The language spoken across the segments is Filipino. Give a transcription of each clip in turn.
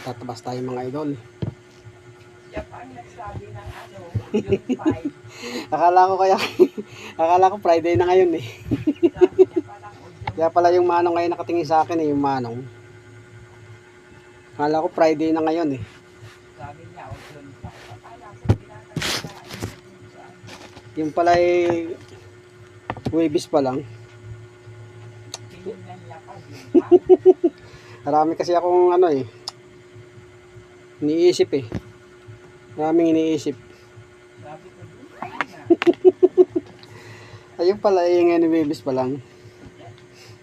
Tatabas tayo mga idol. Ang nagsabi ng ano. Akala ko kaya, akala ko Friday na ngayon eh. Kaya pala yung manong ngayon nakatingin sa akin eh, yung manong. Akala ko Friday na ngayon eh. Pinatagay Yung pala eh, Webis pa lang. Marami kasi akong ano eh, iniisip eh. Maraming iniisip. Ayun pala eh, yung Webis pa lang.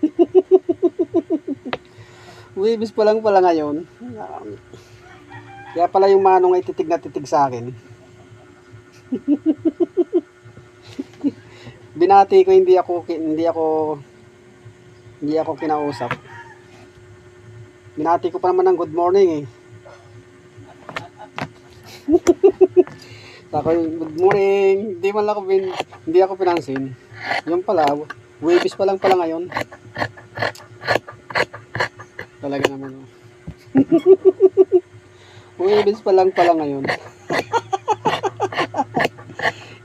Webis pa lang pala ngayon. Kaya pala yung manong ay titig na titig sa akin. Binati ko hindi ako hindi ako hindi ako kinausap. Binati ko pa naman ng good morning eh. Ako good morning. Hindi man ako bin, hindi ako pinansin. Yung pala, webis pa lang pala ngayon. Talaga naman. oh. pa lang pala ngayon.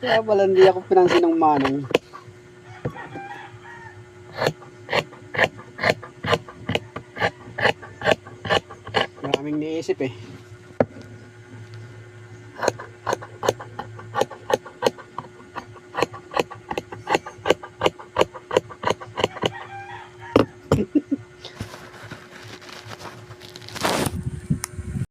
Kaya pala hindi ako pinansin ng manong. Maraming niisip eh.